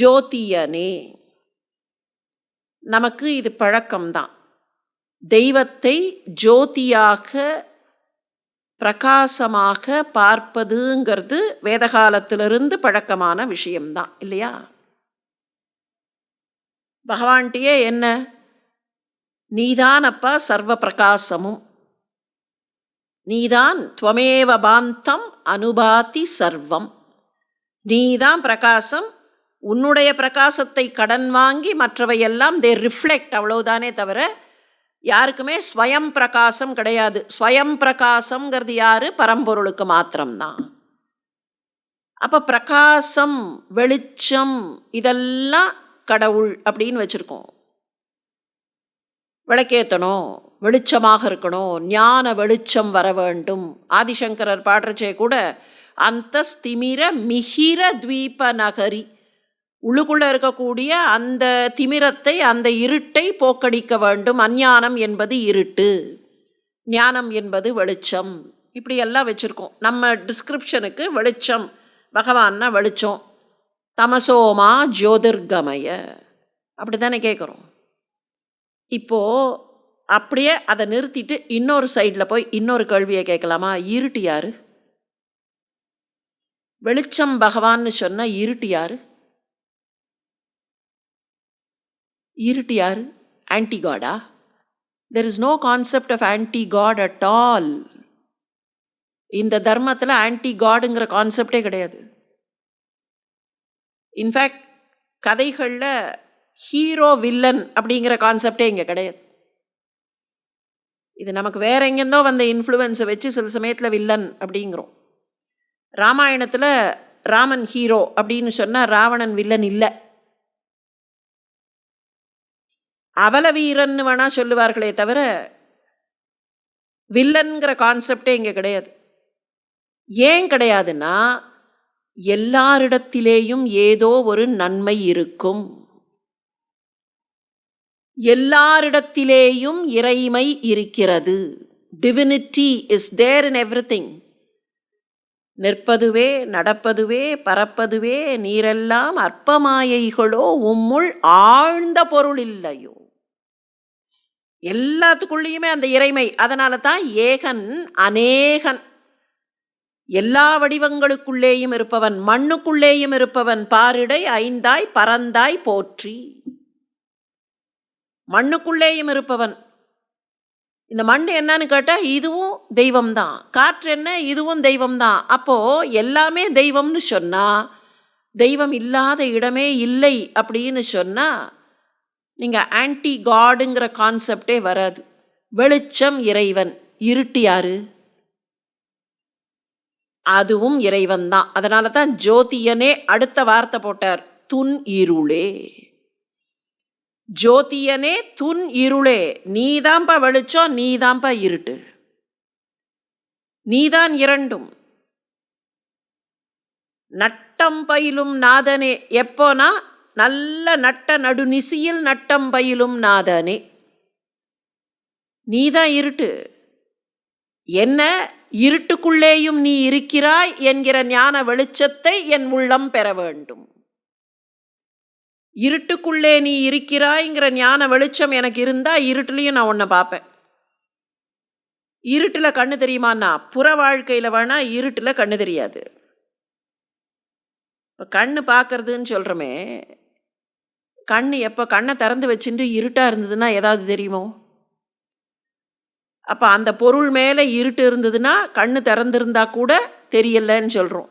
ஜோதியனே. நமக்கு இது பழக்கம்தான். தெய்வத்தை ஜோதியாக பிரகாசமாக பார்ப்பதுங்கிறது வேதகாலத்திலிருந்து பழக்கமான விஷயம்தான் இல்லையா? பகவான்கிட்டயே என்ன? நீதானப்பா சர்வ பிரகாசமும் நீதான் துவமேவ பாந்தம் அனுபாதி சர்வம். நீதான் பிரகாசம் உன்னுடைய பிரகாசத்தை கடன் வாங்கி மற்றவையெல்லாம் தே ரிஃப்ளெக்ட் அவ்வளவுதானே தவிர யாருக்குமே ஸ்வயம் பிரகாசம் கிடையாது. ஸ்வயம் பிரகாசம்ங்கிறது யாரு? பரம்பொருளுக்கு மாத்திரம்தான். அப்போ பிரகாசம் வெளிச்சம் இதெல்லாம் கடவுள் அப்படின்னு வச்சுருக்கோம். விளக்கேற்றணும் வெளிச்சமாக இருக்கணும் ஞான வெளிச்சம் வர வேண்டும். ஆதிசங்கரர் பாடுறச்சே கூட அந்த ஸ்திமிர மிகிர துவீப நகரி உள்ளுக்குள்ளே இருக்கக்கூடிய அந்த திமிரத்தை அந்த இருட்டை போக்கடிக்க வேண்டும். அஞ்ஞானம் என்பது இருட்டு. ஞானம் என்பது வெளிச்சம். இப்படி எல்லாம் வச்சுருக்கோம். நம்ம டிஸ்கிரிப்ஷனுக்கு வெளிச்சம். பகவான்னா வெளிச்சம். தமசோமா ஜோதிர்கமய. அப்படி தானே கேட்குறோம் இப்போது அப்படியே அதை நிறுத்திட்டு இன்னொரு சைடில் போய் இன்னொரு கேள்வியை கேட்கலாமா? இருட்டு யாரு? வெளிச்சம் பகவான்னு சொன்னால் இருட்டு யாரு? இருட்டு யாரு? ஆன்டி காடா there is no concept of anti God at all இந்த தர்மத்தில் ஆன்டி காடுங்கிற கான்செப்டே கிடையாது இன்ஃபேக்ட் கதைகளில் ஹீரோ வில்லன் அப்படிங்கிற கான்செப்டே இங்கே கிடையாது. இது நமக்கு வேற எங்கேருந்தோ வந்த இன்ஃப்ளூயன்ஸை வச்சு சில சமயத்தில் வில்லன் அப்படிங்கிறோம். ராமாயணத்தில் ராமன் ஹீரோ அப்படின்னு சொன்னால் ராவணன் வில்லன் இல்லை. அவல வீரன்னு வேணா சொல்லுவார்களே தவிர வில்லன்கிற கான்செப்டே இங்கே கிடையாது. ஏன் கிடையாதுன்னா எல்லாரிடத்திலேயும் ஏதோ ஒரு நன்மை இருக்கும். எல்லாரிடத்திலேயும் இறைமை இருக்கிறது. Divinity is there in everything நிற்பதுவே நடப்பதுவே பறப்பதுவே நீரெல்லாம் அற்பமாயைகளோ உம்முள் ஆழ்ந்த பொருள் இல்லையோ எல்லாத்துக்குள்ளேயுமே அந்த இறைமை. அதனால தான் ஏகன் அநேகன். எல்லா வடிவங்களுக்குள்ளேயும் இருப்பவன் மண்ணுக்குள்ளேயும் இருப்பவன் பாரிடை ஐந்தாய் பறந்தாய் போற்றி. மண்ணுக்குள்ளேயும் இருப்பவன். இந்த மண் என்னன்னு கேட்டால் இதுவும் தெய்வம்தான். காற்று என்ன? இதுவும் தெய்வம்தான். அப்போது எல்லாமே தெய்வம்னு சொன்னால் தெய்வம் இல்லாத இடமே இல்லை அப்படின்னு சொன்னால் நீங்கள் ஆன்டி காடுங்கிற கான்செப்டே வராது. வெளிச்சம் இறைவன். இருட்டு யாரு? அதுவும் இறைவன் தான். அதனால தான் ஜோதியனே அடுத்த வார்த்தை போட்டார். துன் இருளே. ஜோதியனே துன் இருளே. நீதான்ப்பா வெளிச்சம் நீதான்ப்பா இருட்டு. நீதான் இரண்டும். நட்டம் பயிலும் நாதனே. எப்போனா நல்ல நட்ட நடுநிசியில் நட்டம் பயிலும் நாதனே. நீதான் இருட்டு. என்ன இருட்டுக்குள்ளேயும் நீ இருக்கிறாய் என்கிற ஞான வெளிச்சத்தை என் உள்ளம் பெற வேண்டும். இருட்டுக்குள்ளே நீ இருக்கிறாய்ங்கிற ஞான வெளிச்சம் எனக்கு இருந்தால் இருட்டுலேயும் நான் உன்னை பார்ப்பேன். இருட்டில் கண்ணு தெரியுமாண்ணா புற வாழ்க்கையில் வேணா இருட்டில் கண்ணு தெரியாது. இப்போ கண்ணு பார்க்கறதுன்னு சொல்கிறோமே கண் எப்போ கண்ணை திறந்து வச்சுட்டு இருட்டாக இருந்ததுன்னா ஏதாவது தெரியுமோ? அப்போ அந்த பொருள் மேலே இருட்டு இருந்ததுன்னா கண் திறந்திருந்தா கூட தெரியலன்னு சொல்கிறோம்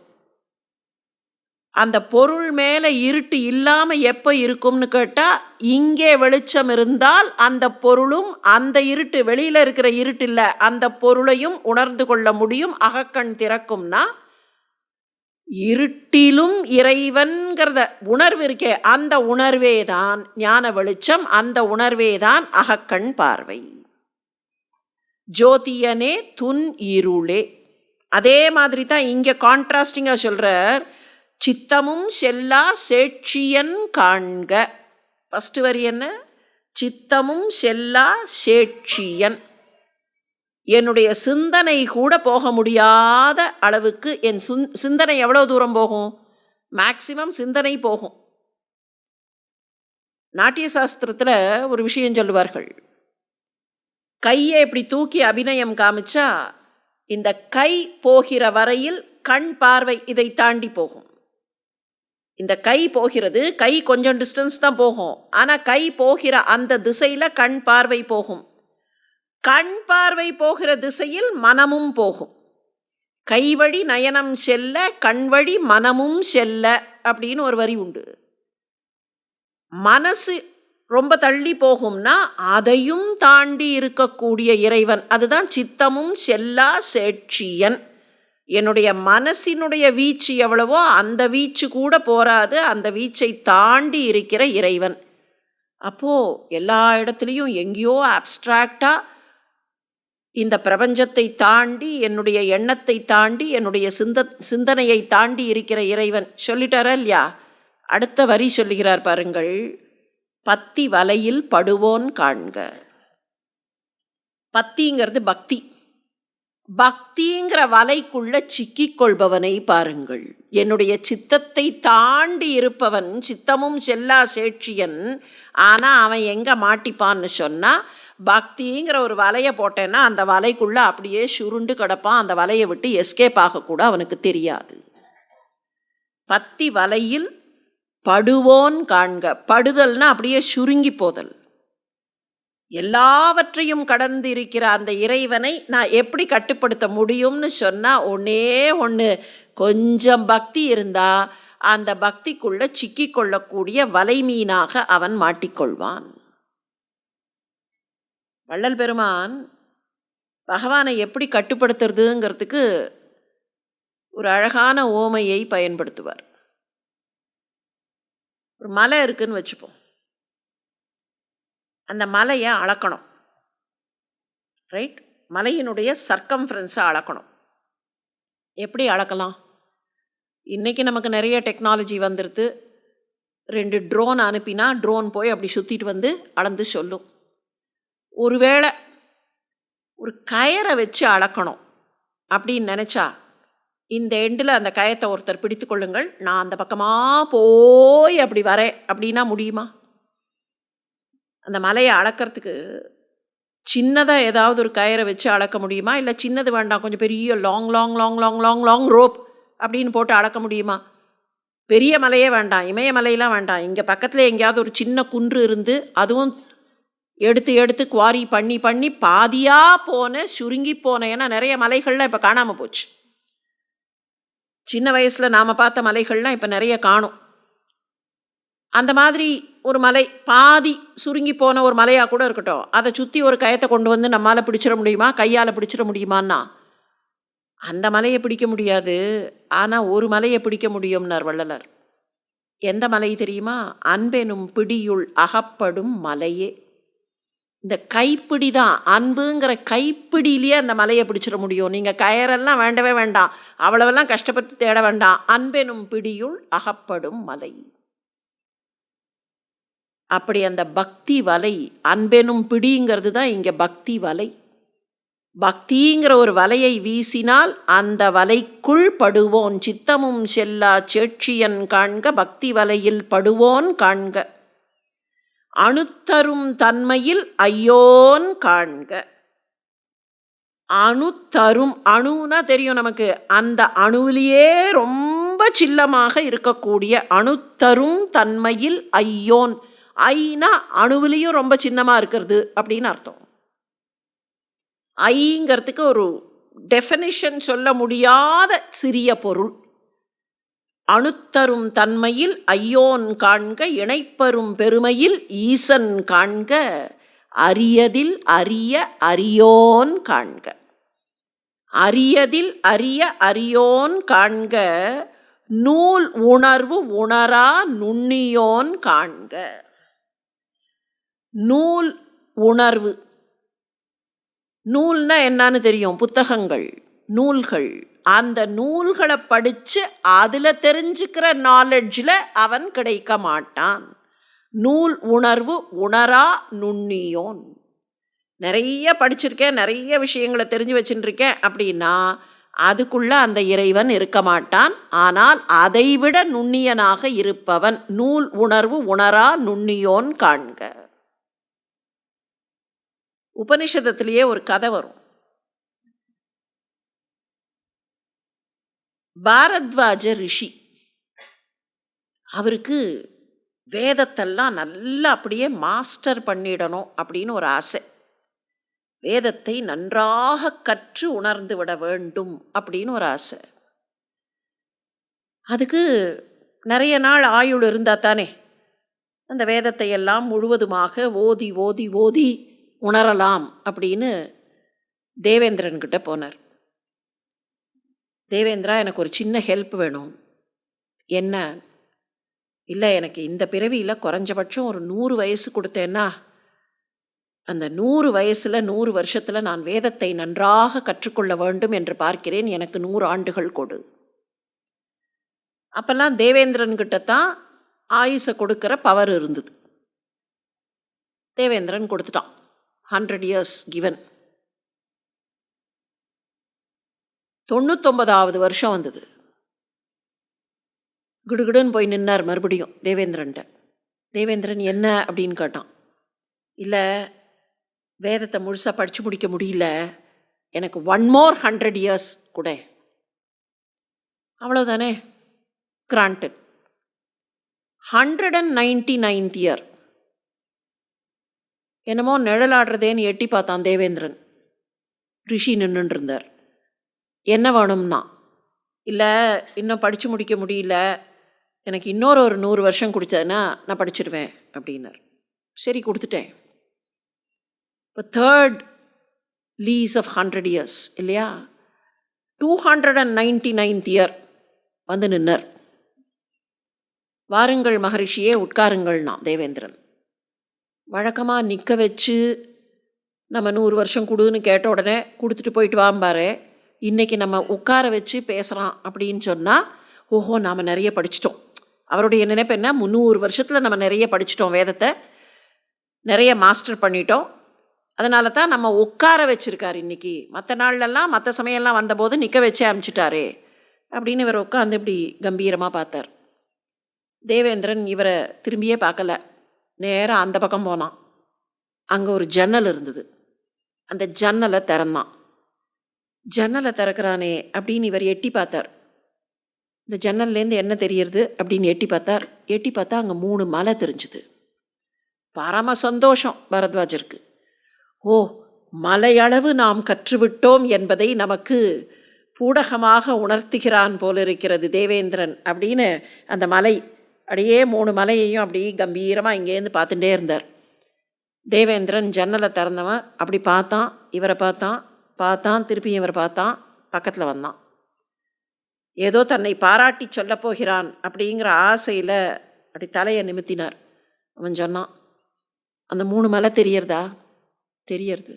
அந்த பொருள் மேலே இருட்டு இல்லாமல் எப்போ இருக்கும்னு கேட்டால் இங்கே வெளிச்சம் இருந்தால் அந்த பொருளும் அந்த இருட்டு வெளியில் இருக்கிற இருட்டு இல்லை அந்த பொருளையும் உணர்ந்து கொள்ள முடியும். அகக்கண் திறக்கும்னா இருட்டிலும் இறைவன்கிறத உணர்வு இருக்கே அந்த உணர்வே தான் ஞான வெளிச்சம் அந்த உணர்வே தான் அகக்கண் பார்வை. ஜோதியனே துன் இருளே. அதே மாதிரி தான் இங்கே கான்ட்ராஸ்டிங்காக சொல்கிறார் சித்தமும் செல்லா சேட்சியன் காண்க. ஃபஸ்ட்டு வரி என்ன? சித்தமும் செல்லா சேட்சியன். என்னுடைய சிந்தனை கூட போக முடியாத அளவுக்கு என் சுந் சிந்தனை எவ்வளோ தூரம் போகும்? மேக்சிமம் சிந்தனை போகும். நாட்டிய சாஸ்திரத்தில் ஒரு விஷயம் சொல்லுவார்கள். கையை இப்படி தூக்கி அபிநயம் காமிச்சா இந்த கை போகிற வரையில் கண் பார்வை இதை தாண்டி போகும். இந்த கை போகிறது கை கொஞ்சம் டிஸ்டன்ஸ் தான் போகும். ஆனால் கை போகிற அந்த திசையில் கண் பார்வை போகும். கண் பார்வை போகிற திசையில் மனமும் போகும். கைவழி நயனம் செல்ல கண்வழி மனமும் செல்ல அப்படின்னு ஒரு வரி உண்டு. மனசு ரொம்ப தள்ளி போகும்னா அதையும் தாண்டி இருக்கக்கூடிய இறைவன். அதுதான் சித்தமும் செல்லா சேட்சியன். என்னுடைய மனசினுடைய வீச்சு எவ்வளவோ அந்த வீச்சு கூட போராது அந்த வீச்சை தாண்டி இருக்கிற இறைவன். அப்போது எல்லா இடத்துலையும் எங்கேயோ அப்ட்ராக்டாக இந்த பிரபஞ்சத்தை தாண்டி என்னுடைய எண்ணத்தை தாண்டி என்னுடைய சிந்த சிந்தனையை தாண்டி இருக்கிற இறைவன் சொல்லிட்டாரா இல்லையா? அடுத்த வரி சொல்லுகிறார் பாருங்கள். பத்தி வலையில் படுவோன் காண்க. பத்திங்கிறது பக்தி. பக்திங்கிற வலைக்குள்ள சிக்கிக் கொள்பவனை பாருங்கள். என்னுடைய சித்தத்தை தாண்டி இருப்பவன் சித்தமும் செல்லா சேட்சியன். ஆனால் அவன் எங்கே மாட்டிப்பான்னு சொன்னால் பக்திங்கிற ஒரு வலையை போட்டேன்னா அந்த வலைக்குள்ளே அப்படியே சுருண்டு கிடப்பான். அந்த வலையை விட்டு எஸ்கேப் ஆகக்கூட அவனுக்கு தெரியாது. பத்தி வலையில் படுவோன் காண்க. படுதல்னா அப்படியே சுருங்கி போதல். எல்லாவற்றையும் கடந்து இருக்கிற அந்த இறைவனை நான் எப்படி கட்டுப்படுத்த முடியும்னு சொன்னால் ஒன்றே ஒன்று கொஞ்சம் பக்தி இருந்தால் அந்த பக்திக்குள்ளே சிக்கிக்கொள்ளக்கூடிய வலைமீனாக அவன் மாட்டிக்கொள்வான். வள்ளல் பெருமான் பகவானை எப்படி கட்டுப்படுத்துறதுங்கிறதுக்கு ஒரு அழகான ஓமையை பயன்படுத்துவார். ஒரு மலை இருக்குன்னு வச்சுப்போம். அந்த மலையை அளக்கணும். ரைட் மலையினுடைய சர்க்கம்ஃபரன்ஸை அளக்கணும். எப்படி அளக்கலாம்? இன்றைக்கி நமக்கு நிறைய டெக்னாலஜி வந்துடுது ரெண்டு ட்ரோன் அனுப்பினா ட்ரோன் போய் அப்படி சுற்றிட்டு வந்து அளந்து சொல்லும். ஒருவேளை ஒரு கயரை வச்சு அளக்கணும் அப்படின்னு நினச்சா இந்த எண்டில் அந்த கயத்தை ஒருத்தர் பிடித்து கொள்ளுங்கள். நான் அந்த பக்கமாக போய் அப்படி வரேன். அப்படின்னா முடியுமா? அந்த மலையை அளக்கிறதுக்கு சின்னதாக ஏதாவது ஒரு கயரை வச்சு அளக்க முடியுமா? இல்லை சின்னது வேண்டாம் கொஞ்சம் பெரிய long long long long long long rope அப்படின்னு போட்டு அளக்க முடியுமா? பெரிய மலையே வேண்டாம் இமயமலையெல்லாம் வேண்டாம். இங்கே பக்கத்தில் எங்கேயாவது ஒரு சின்ன குன்று இருந்து அதுவும் எடுத்து எடுத்து குவாரி பண்ணி பண்ணி பாதியாக போன சுருங்கி போன ஏன்னா நிறைய மலைகள்லாம் இப்போ காணாமல் போச்சு. சின்ன வயசில் நாம் பார்த்த மலைகள்லாம் இப்போ நிறைய காணும். அந்த மாதிரி ஒரு மலை பாதி சுருங்கி போன ஒரு மலையாக கூட இருக்கட்டும் அதை சுற்றி ஒரு கயத்தை கொண்டு வந்து நம்மளால் பிடிச்சிட முடியுமா கையால் பிடிச்சிட முடியுமான்னா? அந்த மலையை பிடிக்க முடியாது. ஆனால் ஒரு மலையை பிடிக்க முடியும்னார் வள்ளலர். எந்த மலை தெரியுமா? அன்பெனும் பிடியுள் அகப்படும் மலையே. இந்த கைப்பிடி தான். அன்புங்கிற கைப்பிடியிலேயே அந்த மலையை பிடிச்சிட முடியும். நீங்கள் கயரெல்லாம் வேண்டவே வேண்டாம். அவ்வளவெல்லாம் கஷ்டப்பட்டு தேட வேண்டாம். அன்பெனும் பிடியுள் அகப்படும் மலை. அப்படி அந்த பக்தி வலை அன்பெனும் பிடிங்கிறது தான் இங்கே பக்தி வலை. பக்திங்கிற ஒரு வலையை வீசினால் அந்த வலைக்குள் படுவோன். சித்தமும் செல்லா சேட்சியன் காண்க பக்தி வலையில் படுவோன் காண்க. அணுத்தரும் தன்மையில் ஐயோன் காண்க. அணுத்தரும் அணுனா தெரியும் நமக்கு. அந்த அணுவிலேயே ரொம்ப சில்லமாக இருக்கக்கூடிய அணுத்தரும் தன்மையில் ஐயோன். ஐனா அணுவிலையும் ரொம்ப சின்னமாக இருக்கிறது அப்படின்னு அர்த்தம். ஐங்கிறதுக்கு ஒரு டெஃபனிஷன் சொல்ல முடியாத சிறிய பொருள். அணுத்தரும் தன்மையில் ஐயோன் காண்க இணைப்பரும் பெருமையில் ஈசன் காண்க அரியதில் அரிய அரியோன் காண்க. அரியதில் அரிய அரியோன் காண்க நூல் உணர்வு உணரா நுண்ணியோன் காண்க. நூல் உணர்வு. நூல்னா என்னன்னு தெரியும்? புத்தகங்கள். நூல்கள். அந்த நூல்களை படித்து அதில் தெரிஞ்சுக்கிற நாலெட்ஜில் அவன் கிடைக்க மாட்டான். நூல் உணர்வு உணரா நுண்ணியோன். நிறைய படிச்சிருக்கேன் நிறைய விஷயங்களை தெரிஞ்சு வச்சுட்டுருக்கேன் அப்படின்னா அதுக்குள்ள அந்த இறைவன் இருக்க மாட்டான். ஆனால் அதைவிட நுண்ணியனாக இருப்பவன் நூல் உணர்வு உணரா நுண்ணியோன் காண்க. உபனிஷதத்திலேயே ஒரு கதை வரும். பாரத்வாஜ ரிஷி. அவருக்கு வேதத்தெல்லாம் நல்லா அப்படியே மாஸ்டர் பண்ணிடணும் அப்படின்னு ஒரு ஆசை. வேதத்தை நன்றாக கற்று உணர்ந்து விட வேண்டும் அப்படின்னு ஒரு ஆசை. அதுக்கு நிறைய நாள் ஆயுள் இருந்தால் தானே. அந்த வேதத்தை எல்லாம் முழுவதுமாக ஓதி ஓதி ஓதி உணரலாம் அப்படின்னு தேவேந்திரன்கிட்ட போனார். தேவேந்திரா எனக்கு ஒரு சின்ன ஹெல்ப் வேணும். என்ன? இல்லை எனக்கு இந்த பிறவியில் குறைஞ்சபட்சம் ஒரு நூறு வயசு கொடுத்தேன்னா அந்த நூறு வயசில் நூறு வருஷத்தில் நான் வேதத்தை நன்றாக கற்றுக்கொள்ள வேண்டும் என்று பார்க்கிறேன். எனக்கு நூறு ஆண்டுகள் கொடு. அப்போல்லாம் தேவேந்திரன்கிட்ட தான் ஆயுசை கொடுக்குற பவர் இருந்தது. தேவேந்திரன் கொடுத்துட்டான். ஹண்ட்ரட் இயர்ஸ் கிவன் தொண்ணூத்தொன்பதாவது வருஷம் வந்தது. கிடுகிடுன்னு போய் நின்னார் மறுபடியும் தேவேந்திரன்ட்ட. தேவேந்திரன் என்ன? அப்படின்னு கேட்டான். இல்லை வேதத்தை முழுசாக படித்து முடிக்க முடியல. எனக்கு ஒன் மோர் ஹண்ட்ரட் இயர்ஸ் கூட. அவ்வளோதானே granted hundred and ninety ninth year என்னமோ நிழலாடுறதேன்னு எட்டி பார்த்தான் தேவேந்திரன். ரிஷி நின்றுட்டு இருந்தார். என்ன வேணும்னா? இல்லை இன்னும் படித்து முடிக்க முடியல. எனக்கு இன்னொரு ஒரு நூறு வருஷம் கொடுத்ததுன்னா நான் படிச்சிருவேன் அப்படின்னார். சரி கொடுத்துட்டேன். இப்போ third lease of hundred years இல்லையா? Two hundred and ninety ninth year வந்து நின்னர். வாருங்கள் மகரிஷியே உட்காருங்கள்னா தேவேந்திரன். வழக்கமாக நிற்க வச்சு நம்ம நூறு வருஷம் கொடுன்னு கேட்ட உடனே கொடுத்துட்டு போயிட்டு வாம்பாரு. இன்றைக்கி நம்ம உட்கார வச்சு பேசுகிறான் அப்படின்னு சொன்னால் ஓஹோ நாம் நிறைய படிச்சிட்டோம். அவருடைய நினைப்பு என்ன? முந்நூறு வருஷத்தில் நம்ம நிறைய படிச்சிட்டோம் வேதத்தை. நிறைய மாஸ்டர் பண்ணிட்டோம். அதனால தான் நம்ம உட்கார வச்சுருக்கார் இன்றைக்கி மற்ற நாள்லெல்லாம் மற்ற சமயம்லாம் வந்தபோது நிற்க வச்சே அமிச்சிட்டாரே அப்படின்னு இவர் உட்காந்து இப்படி கம்பீரமாக பார்த்தார். தேவேந்திரன் இவரை திரும்பியே பார்க்கல. நேராக அந்த பக்கம் போனான். அங்கே ஒரு ஜன்னல் இருந்தது. அந்த ஜன்னலை திறந்தான். ஜன்னலை திறக்கிறானே அப்படின்னு இவர் எட்டி பார்த்தார். இந்த ஜன்னல்லேருந்து என்ன தெரியறது அப்படின்னு எட்டி பார்த்தார். எட்டி பார்த்தா அங்கே மூணு மலை தெரிஞ்சுது. பரம சந்தோஷம் பரத்வாஜருக்கு. ஓ மலையளவு நாம் கற்றுவிட்டோம் என்பதை நமக்கு பூடகமாக உணர்த்துகிறான் போலிருக்கிறது தேவேந்திரன் அப்படின்னு அந்த மலை அப்படியே மூணு மலையையும் அப்படி கம்பீரமாக இங்கேருந்து பார்த்துட்டே இருந்தார். தேவேந்திரன் ஜன்னலை திறந்தவன் அப்படி பார்த்தான் இவரை பார்த்தான் பார்த்தான் திருப்பி இவர் பார்த்தான் பக்கத்தில் வந்தான். ஏதோ தன்னை பாராட்டி சொல்லப்போகிறான் அப்படிங்கிற ஆசையில் அப்படி தலையை நிமித்தினார். அவன் சொன்னான் அந்த மூணு மலை தெரியறதா? தெரியறது.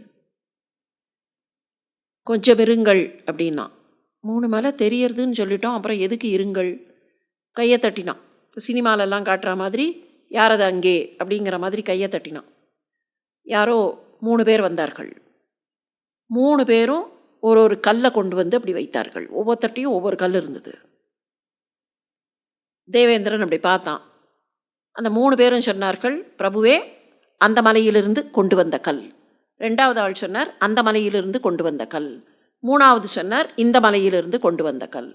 கொஞ்சம் இருங்கள் அப்படின்னா மூணு மலை தெரியறதுன்னு சொல்லிட்டோம் அப்புறம் எதுக்கு இருங்கள்? கையை தட்டினான். சினிமாலெல்லாம் காட்டுற மாதிரி யாரது அங்கே? அப்படிங்கிற மாதிரி கையை தட்டினான். யாரோ மூணு பேர் வந்தார்கள். மூணு பேரும் ஒரு ஒரு கல்லை கொண்டு வந்து அப்படி வைத்தார்கள். ஒவ்வொருத்தட்டையும் ஒவ்வொரு கல் இருந்தது. தேவேந்திரன் அப்படி பார்த்தான். அந்த மூணு பேரும் சொன்னார்கள் பிரபுவே அந்த மலையிலிருந்து கொண்டு வந்த கல். ரெண்டாவது ஆள் சொன்னார் அந்த மலையிலிருந்து கொண்டு வந்த கல். மூணாவது சொன்னார் இந்த மலையிலிருந்து கொண்டு வந்த கல்.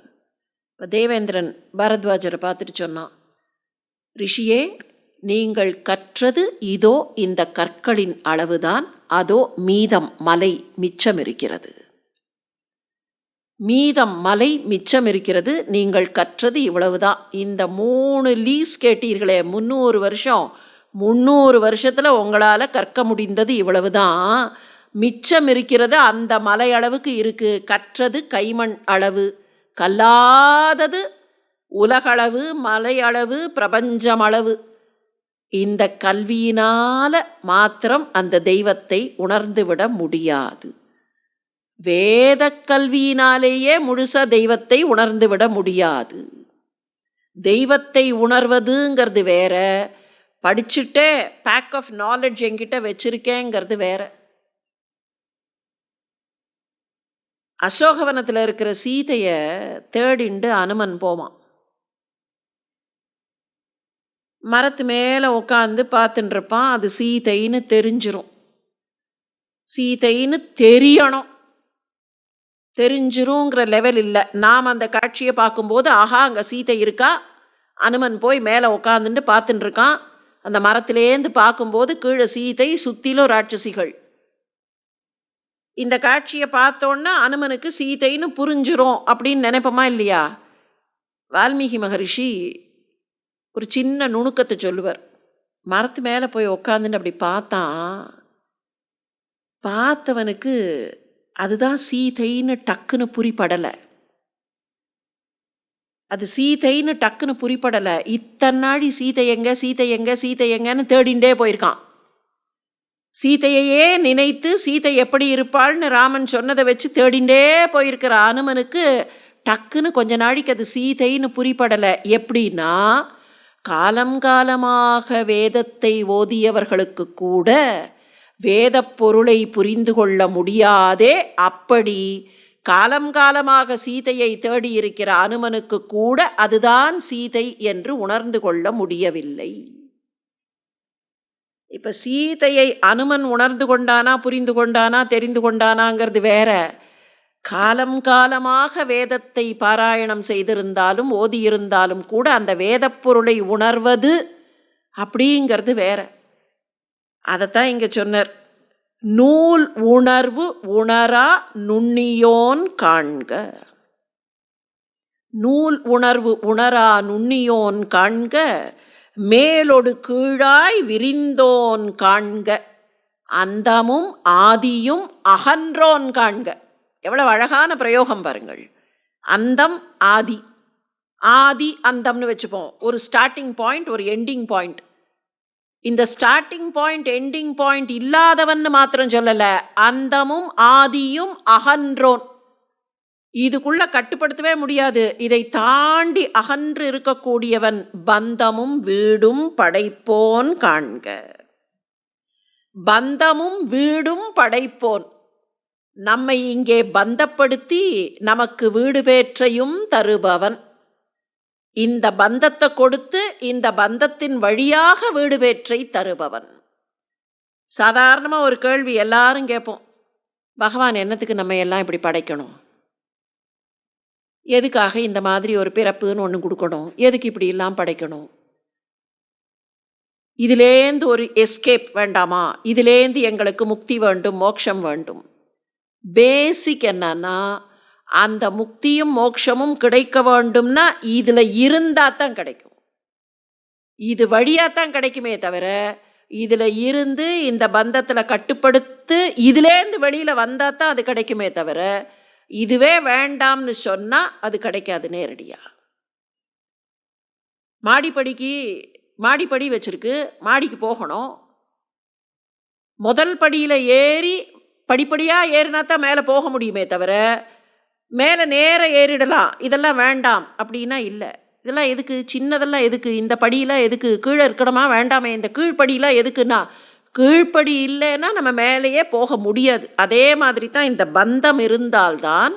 இப்போ தேவேந்திரன் பரத்வாஜரை பார்த்துட்டு சொன்னான் ரிஷியே நீங்கள் கற்றது இதோ இந்த கற்களின் அளவுதான் அதோ மீதம் மலை மிச்சம் இருக்கிறது மீதம் மலை மிச்சம் இருக்கிறது நீங்கள் கற்றது இவ்வளவுதான். இந்த மூணு லீஸ் கேட்டீர்களே முந்நூறு வருஷம். முந்நூறு வருஷத்தில் உங்களால் கற்க முடிந்தது இவ்வளவுதான். மிச்சம் இருக்கிறது அந்த மலை அளவுக்கு இருக்குது கற்றது கைமண் அளவு. கல்லாதது உலகளவு மலையளவு பிரபஞ்சம் அளவு. இந்த கல்வியினால மாத்திரம் அந்த தெய்வத்தை உணர்ந்துவிட முடியாது. வேத கல்வியினாலேயே முழுசா தெய்வத்தை உணர்ந்துவிட முடியாது. தெய்வத்தை உணர்வதுங்கிறது வேற படிச்சுட்டே பேக் ஆஃப் நாலெட்ஜ் என்கிட்ட வச்சிருக்கேங்கிறது வேற. அசோகவனத்தில் இருக்கிற சீதையை தேடிண்டு அனுமன் போவான். மரத்து மேலே உட்காந்து பார்த்துட்டுருப்பான் அது சீதைன்னு தெரிஞ்சிரும். சீதைன்னு தெரியணும். தெரிஞ்சிருங்கிற லெவல் இல்லை. நாம் அந்த காட்சியை பார்க்கும்போது ஆஹா அங்கே சீதை இருக்கா? அனுமன் போய் மேலே உட்காந்துட்டு பார்த்துட்டுருக்கான் அந்த மரத்துலேருந்து பார்க்கும்போது கீழே சீதை சுற்றிலும் ராட்சசிகள். இந்த காட்சியை பார்த்தோன்னா அனுமனுக்கு சீதைன்னு புரிஞ்சிரும் அப்படின்னு நினைப்போமா இல்லையா? வால்மீகி மகரிஷி ஒரு சின்ன நுணுக்கத்தை சொல்லுவார். மரத்து மேலே போய் உக்காந்துன்னு அப்படி பார்த்தான் பார்த்தவனுக்கு அதுதான் சீதைன்னு டக்குன்னு புரிப்படலை அது சீதைன்னு டக்குன்னு புரிப்படலை இத்தனை நாடி சீதை எங்க சீதை எங்க சீதை எங்கன்னு தேடிண்டே போயிருக்கான். சீதையையே நினைத்து சீதை எப்படி இருப்பாள்னு ராமன் சொன்னதை வச்சு தேடிண்டே போயிருக்கிற அனுமனுக்கு டக்குன்னு கொஞ்ச நாளைக்கு அது சீதைன்னு புரிப்படலை எப்படின்னா காலம் காலமாக வேதத்தை ஓதியவர்களுக்கு கூட வேதப் பொருளை புரிந்து கொள்ள முடியாதே அப்படி காலம் காலமாக சீதையை தேடியிருக்கிற அனுமனுக்கு கூட அதுதான் சீதை என்று உணர்ந்து கொள்ள முடியவில்லை. இப்போ சீதையை அனுமன் உணர்ந்து கொண்டானா புரிந்து கொண்டானா தெரிந்து கொண்டானாங்கிறது வேற. காலம் காலமாக வேதத்தை பாராயணம் செய்திருந்தாலும் ஓதியிருந்தாலும் கூட அந்த வேதப்பொருளை உணர்வது அப்படிங்கிறது வேற. அதைத்தான் இங்கே சொன்னார். நூல் உணர்வு உணரா நுண்ணியோன் காண்க. நூல் உணர்வு உணரா நுண்ணியோன் காண்க. மேலொடு கீழாய் விரிந்தோன் காண்க. அந்தமும் ஆதியும் அகன்றோன் காண்க. எவ்வளவு அழகான பிரயோகம் பாருங்கள். அந்தம் ஆதி. ஆதி அந்தம்னு வச்சுப்போம். ஒரு ஸ்டார்டிங் பாயிண்ட் ஒரு எண்டிங் பாயிண்ட் இந்த ஸ்டார்டிங் பாயிண்ட் எண்டிங் பாயிண்ட் இல்லாதவன்னு மாத்திரம் சொல்லலை. அந்தமும் ஆதியும் அகன்றோன். இதுக்குள்ள கட்டுப்படுத்தவே முடியாது. இதை தாண்டி அகன்று இருக்கக்கூடியவன் பந்தமும் வீடும் படைப்போன் காண்க. பந்தமும் வீடும் படைப்போன். நம்மை இங்கே பந்தப்படுத்தி நமக்கு வீடு பேற்றையும் தருபவன். இந்த பந்தத்தை கொடுத்து இந்த பந்தத்தின் வழியாக வீடு பேற்றை தருபவன். சாதாரணமாக ஒரு கேள்வி எல்லாரும் கேட்போம். பகவான் என்னத்துக்கு நம்ம எல்லாம் இப்படி படைக்கணும்? எதுக்காக இந்த மாதிரி ஒரு பிறப்புன்னு ஒன்று கொடுக்கணும்? எதுக்கு இப்படி எல்லாம் படைக்கணும்? இதுலேருந்து ஒரு எஸ்கேப் வேண்டாமா? இதுலேருந்து எங்களுக்கு முக்தி வேண்டும் மோட்சம் வேண்டும். பேசிக் என்னன்னா அந்த முக்தியும் மோட்சமும் கிடைக்க வேண்டும்னா இதில் இருந்தால் தான் கிடைக்கும். இது வழியாக தான் கிடைக்குமே தவிர இதில் இருந்து இந்த பந்தத்தில் கட்டுப்படுத்து இதுலேருந்து வெளியில் வந்தால் தான் அது கிடைக்குமே தவிர இதுவே வேண்டாம்னு சொன்னால் அது கிடைக்காது நேரடியாக மாடிப்படிக்கு மாடிப்படி வச்சுருக்கு மாடிக்கு போகணும். முதல் படியில் ஏறி படிப்படியாக ஏறினா தான் மேலே போக முடியுமே தவிர மேலே நேர ஏறிடலாம் இதெல்லாம் வேண்டாம் அப்படின்னா இல்லை. இதெல்லாம் எதுக்கு? சின்னதெல்லாம் எதுக்கு? இந்த படியெலாம் எதுக்கு? கீழே இருக்கணுமா? வேண்டாமே. இந்த கீழ்ப்படியெலாம் எதுக்குன்னா கீழ்ப்படி இல்லைன்னா நம்ம மேலேயே போக முடியாது. அதே மாதிரி தான் இந்த பந்தம் இருந்தால்தான்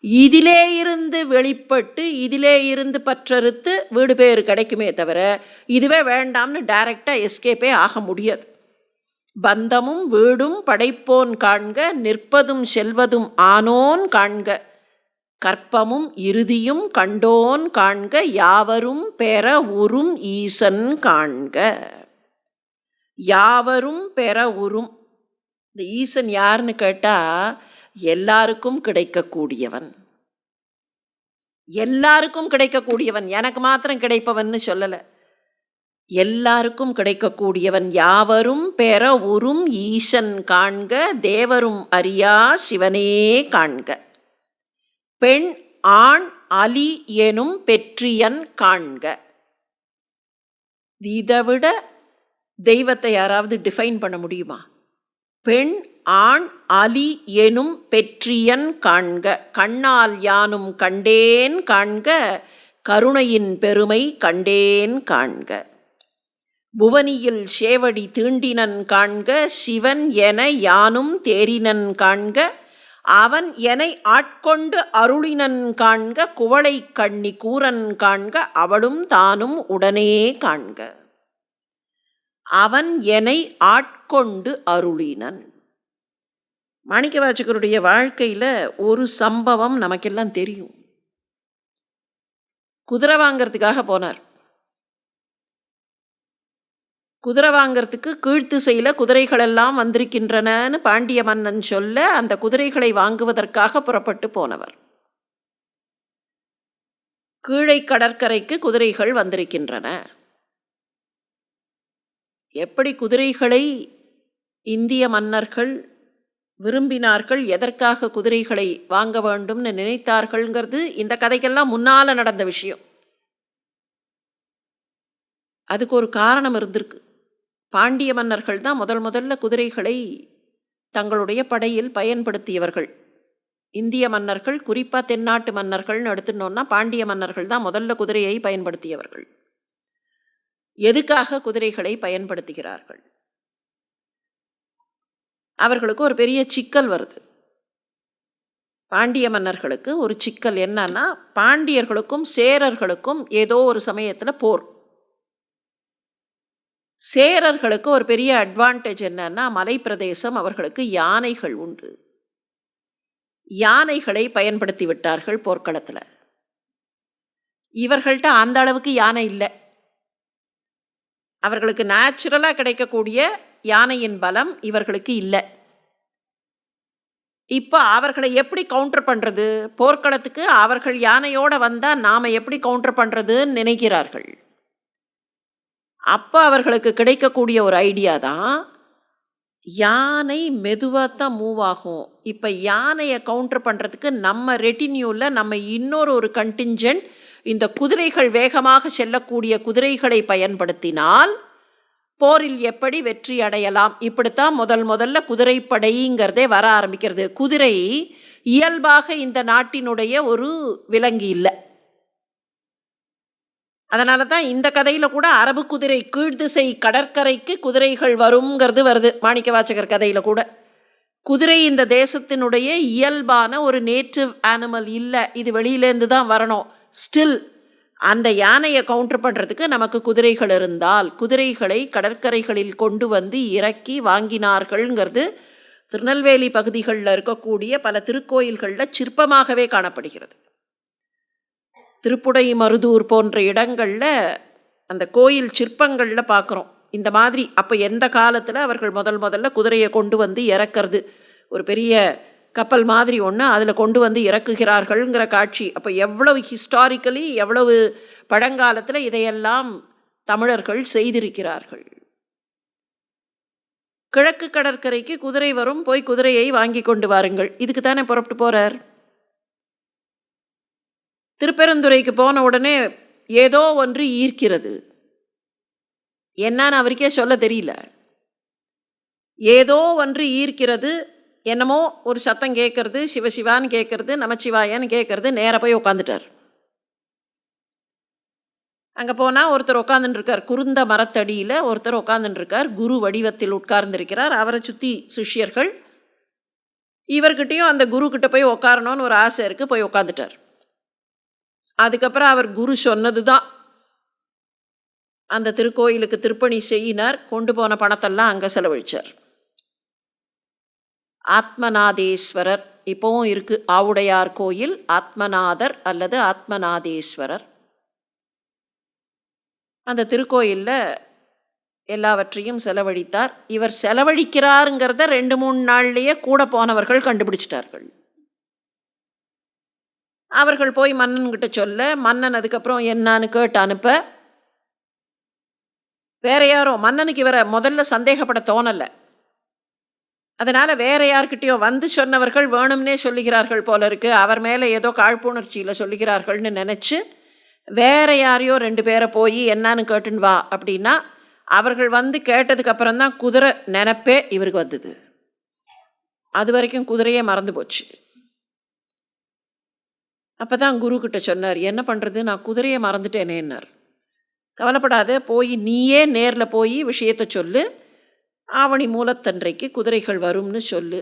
இதிலே இருந்து வெளிப்பட்டு இதிலே இருந்து பற்றறுத்து வீடு பேர் கிடைக்குமே தவிர இதுவே வேண்டாம்னு டைரெக்டாக எஸ்கேப்பே ஆக முடியாது. பந்தமும் வீடும் படைப்போன் காண்க நிற்பதும் செல்வதும் ஆனோன் காண்க. கற்பமும் இறுதியும் கண்டோன் காண்க யாவரும் பெற உறும் ஈசன் காண்க. யாவரும் பெற உறும். இந்த ஈசன் யாருன்னு கேட்டால் எல்லாருக்கும் கிடைக்கக்கூடியவன். எல்லாருக்கும் கிடைக்கக்கூடியவன். எனக்கு மாத்திரம் கிடைப்பவன் சொல்லலை. எல்லாருக்கும் கிடைக்கக்கூடியவன் யாவரும் பெற உறும் ஈசன் காண்க தேவரும் அறியா சிவனே காண்க. பெண் ஆண் அலி எனும் பெற்றியன் காண்க. இதைவிட தெய்வத்தை யாராவது டிஃபைன் பண்ண முடியுமா? பெண் ஆண் அலி எனும் பெற்றியன் காண்க. கண்ணால் யானும் கண்டேன் காண்க கருணையின் பெருமை கண்டேன் காண்க. புவனியில் சேவடி தீண்டினன் காண்க சிவன் என யானும் தேரினன் காண்க அவன் எனை ஆட்கொண்டு அருளினன் காண்க குவளை கண்ணி கூரன் காண்க அவளும் தானும் உடனே காண்க. அவன் எனை ஆட்கொண்டு அருளினன். மாணிக்கவாச்சகருடைய வாழ்க்கையில் ஒரு சம்பவம் நமக்கெல்லாம் தெரியும். குதிரை வாங்கிறதுக்காக போனார். குதிரை வாங்கிறதுக்கு கீழ்த்திசையில் குதிரைகள் எல்லாம் வந்திருக்கின்றனன்னு பாண்டிய மன்னன் சொல்ல அந்த குதிரைகளை வாங்குவதற்காக புறப்பட்டு போனவர். கீழை கடற்கரைக்கு குதிரைகள் வந்திருக்கின்றன. எப்படி குதிரைகளை இந்திய மன்னர்கள் விரும்பினார்கள் எதற்காக குதிரைகளை வாங்க வேண்டும்னு நினைத்தார்கள்ங்கிறது இந்த கதைக்கெல்லாம் முன்னால் நடந்த விஷயம். அதுக்கு ஒரு காரணம் இருந்திருக்கு. பாண்டிய மன்னர்கள் தான் முதல் முதல்ல குதிரைகளை தங்களுடைய படையில் பயன்படுத்தியவர்கள். இந்திய மன்னர்கள் குறிப்பாக தென்னாட்டு மன்னர்கள்னு எடுத்துனோன்னா பாண்டிய மன்னர்கள் தான் முதல்ல குதிரையை பயன்படுத்தியவர்கள். எதுக்காக குதிரைகளை பயன்படுத்துகிறார்கள்? அவர்களுக்கு ஒரு பெரிய சிக்கல் வருது. பாண்டிய மன்னர்களுக்கு ஒரு சிக்கல் என்னன்னா பாண்டியர்களுக்கும் சேரர்களுக்கும் ஏதோ ஒரு சமயத்தில் போர். சேரர்களுக்கு ஒரு பெரிய அட்வான்டேஜ் என்னன்னா மலைப்பிரதேசம் அவர்களுக்கு யானைகள் உண்டு. யானைகளை பயன்படுத்தி விட்டார்கள் போர்க்களத்தில். இவர்கள்ட்ட அந்த அளவுக்கு யானை இல்லை. அவர்களுக்கு நேச்சுரலாக கிடைக்கக்கூடிய யானையின் பலம் இவர்களுக்கு இல்லை. இப்போ அவர்களை எப்படி கவுண்டர் பண்ணுறது போர்க்களத்துக்கு அவர்கள் யானையோடு வந்தால் நாம் எப்படி கவுண்டர் பண்ணுறதுன்னு நினைக்கிறார்கள். அப்போ அவர்களுக்கு கிடைக்கக்கூடிய ஒரு ஐடியா தான் யானை மெதுவாக தான் மூவ் ஆகும். இப்போ யானையை கவுண்டர் பண்ணுறதுக்கு நம்ம ரெட்டினியூவில் நம்ம இன்னொரு ஒரு கண்டிஞ்சன்ட் இந்த குதிரைகள் வேகமாக செல்லக்கூடிய குதிரைகளை பயன்படுத்தினால் போரில் எப்படி வெற்றி அடையலாம்? இப்படித்தான் முதல் முதல்ல குதிரைப்படைங்கிறதே வர ஆரம்பிக்கிறது. குதிரை இயல்பாக இந்த நாட்டினுடைய ஒரு விலங்கு இல்லை. அதனால தான் இந்த கதையில் கூட அரபு குதிரை கீழ்திசை கடற்கரைக்கு குதிரைகள் வருங்கிறது வருது. மாணிக்க வாச்சகர் கதையில் கூட. குதிரை இந்த தேசத்தினுடைய இயல்பான ஒரு நேட்டிவ் ஆனிமல் இல்லை. இது வெளியிலேருந்து தான் வரணும். ஸ்டில் அந்த யானையை கவுண்டர் பண்ணுறதுக்கு நமக்கு குதிரைகள் இருந்தால் குதிரைகளை கடற்கரைகளில் கொண்டு வந்து இறக்கி வாங்கினார்கள்ங்கிறது திருநெல்வேலி பகுதிகளில் இருக்கக்கூடிய பல திருக்கோயில்களில் சிற்பமாகவே காணப்படுகிறது. திருப்புடை மருதூர் போன்ற இடங்களில் அந்த கோயில் சிற்பங்களில் பார்க்குறோம் இந்த மாதிரி அப்போ எந்த காலத்தில் அவர்கள் முதல் முதல்ல குதிரையை கொண்டு வந்து இறக்கிறது? ஒரு பெரிய கப்பல் மாதிரி ஒன்று அதில் கொண்டு வந்து இறக்குகிறார்கள்ங்கிற காட்சி. அப்போ எவ்வளவு ஹிஸ்டாரிக்கலி எவ்வளவு பழங்காலத்தில் இதையெல்லாம் தமிழர்கள் செய்திருக்கிறார்கள்? கிழக்கு கடற்கரைக்கு குதிரை வரும் போய் குதிரையை வாங்கி கொண்டு வாருங்கள். இதுக்கு தானே புறப்பட்டு போகிறார் திருப்பெருந்துறைக்கு போன உடனே ஏதோ ஒன்று ஈர்க்கிறது. என்னன்னு அவருக்கே சொல்ல தெரியல. ஏதோ ஒன்று ஈர்க்கிறது என்னமோ ஒரு சத்தம் கேட்கறது சிவசிவான்னு கேட்கறது நமச்சிவாயன்னு கேட்கறது நேராக போய் உட்காந்துட்டார் அங்கே போனால் ஒருத்தர் உட்காந்துட்டுருக்கார் குருந்த மரத்தடியில் ஒருத்தர் உட்காந்துட்டுருக்கார் குரு வடிவத்தில் உட்கார்ந்திருக்கிறார். அவரை சுற்றி சிஷ்யர்கள். இவர்கிட்டையும் அந்த குருக்கிட்ட போய் உட்காரணும்னு ஒரு ஆசை இருக்குது போய் உட்காந்துட்டார் அதுக்கப்புறம் அவர் குரு சொன்னது தான் அந்த திருக்கோயிலுக்கு திருப்பணி செய்யினார் கொண்டு போன பணத்தெல்லாம் அங்கே செலவழித்தார் ஆத்மநாதேஸ்வரர் இப்போவும் இருக்குது ஆவுடையார் கோயில் ஆத்மநாதர் அல்லது ஆத்மநாதேஸ்வரர். அந்த திருக்கோயிலில் எல்லாவற்றையும் செலவழித்தார். இவர் செலவழிக்கிறாருங்கிறத ரெண்டு மூணு நாள்லேயே கூட போனவர்கள் கண்டுபிடிச்சிட்டார்கள். அவர்கள் போய் மன்னன்கிட்ட சொல்ல மன்னன் அதுக்கப்புறம் என்னான்னு கேட்டு அனுப்ப. வேற யாரோ மன்னனுக்கு இவரை முதல்ல சந்தேகப்பட தோணலை. அதனால் வேற யார்கிட்டயோ வந்து சொன்னவர்கள் வேணும்னே சொல்லுகிறார்கள் போல இருக்குது அவர் மேலே ஏதோ காழ்ப்புணர்ச்சியில் சொல்லுகிறார்கள்னு நினச்சி வேற யாரையோ ரெண்டு பேரை போய் என்னான்னு கேட்டுன்னு வா அப்படின்னா அவர்கள் வந்து கேட்டதுக்கப்புறம் தான் குதிரை நினப்பே இவருக்கு வந்தது. அது வரைக்கும் குதிரையே மறந்து போச்சு. அப்போ தான் குருக்கிட்ட சொன்னார் என்ன பண்ணுறது நான் குதிரையை மறந்துட்டேனேன்னார். கவலைப்படாத போய் நீயே நேரில் போய் விஷயத்தை சொல்லு. ஆவணி மூலத்தன்றைக்கு குதிரைகள் வரும்னு சொல்லு.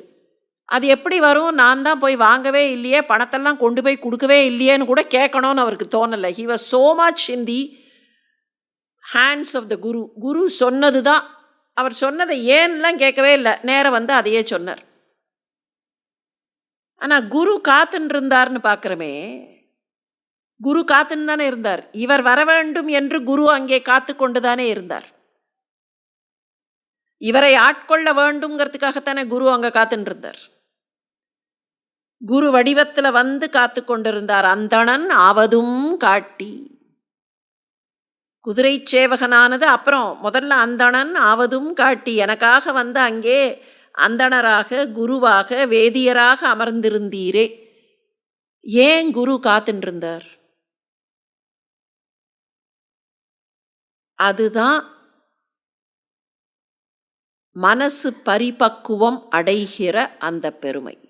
அது எப்படி வரும்? நான் தான் போய் வாங்கவே இல்லையே. பணத்தெல்லாம் கொண்டு போய் கொடுக்கவே இல்லையேன்னு கூட கேட்கணும்னு அவருக்கு தோணலை. He was so much in the hands of the guru குரு சொன்னது தான் அவர் சொன்னதை ஏன்லாம் கேட்கவே இல்லை. நேரம் வந்து அதையே சொன்னார். ஆனால் குரு காத்துன்னு இருந்தார்னு பார்க்குறமே குரு காத்துன்னு தானே இருந்தார். இவர் வர வேண்டும் என்று குரு அங்கே காத்து கொண்டு தானே இருந்தார். இவரை ஆட்கொள்ள வேண்டுங்கிறதுக்காகத்தானே குரு அங்கே காத்துன்னு இருந்தார் குரு வடிவத்தில் வந்து காத்து கொண்டிருந்தார் அந்தணன் ஆவதும் காட்டி. குதிரை சேவகனானது அப்புறம் முதல்ல அந்தணன் ஆவதும் காட்டி. எனக்காக வந்து அங்கே அந்தணராக குருவாக வேதியராக அமர்ந்திருந்தீரே. ஏன் குரு காத்துன்றிருந்தார் அதுதான் மனசு பரிபக்குவம் அடைகிற அந்த பெருமை.